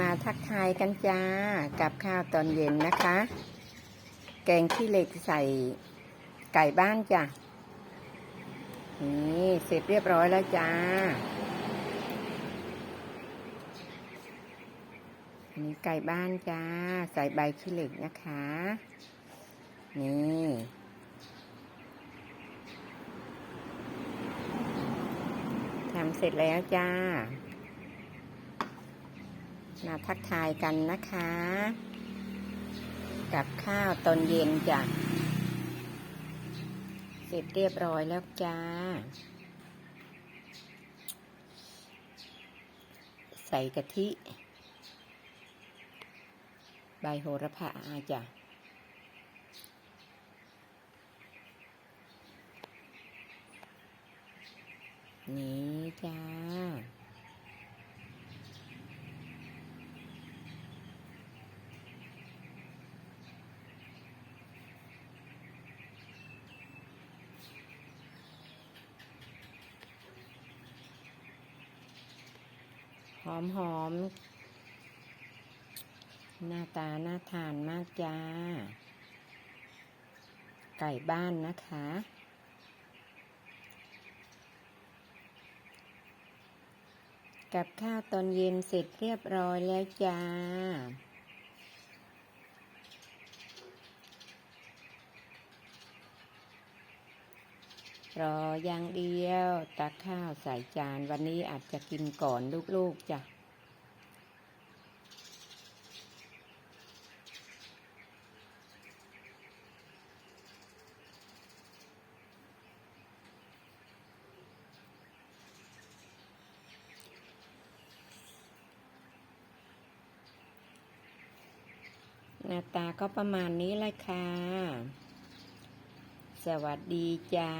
มาทักทายกันจ้ากับข้าวตอนเย็นนะคะ แกงขี้เหล็กใส่ไก่บ้านจ้ะนี่เสร็จเรียบร้อยแล้วจ้าอันนี้ไก่บ้านจ้า ใส่ใบขี้เหล็กนะคะ นี่ทำเสร็จแล้วจ้า มาทักทายกันนะคะ กับข้าวตอนเย็นจ้ะเสร็จเรียบร้อยแล้วจ้า ใส่กะทิ ใบโหระพาจ้ะนี่จ้า หอมหอม หน้าตาน่าทานมากจ้า ไก่บ้านนะคะ กับข้าวตอนเย็นเสร็จเรียบร้อยแล้วจ้า รออย่างเดียวตักข้าวใส่จานวันนี้อาจจะกินก่อนลูกๆจ้ะหน้าตาก็ประมาณนี้แหละค่ะ สวัสดีจ้า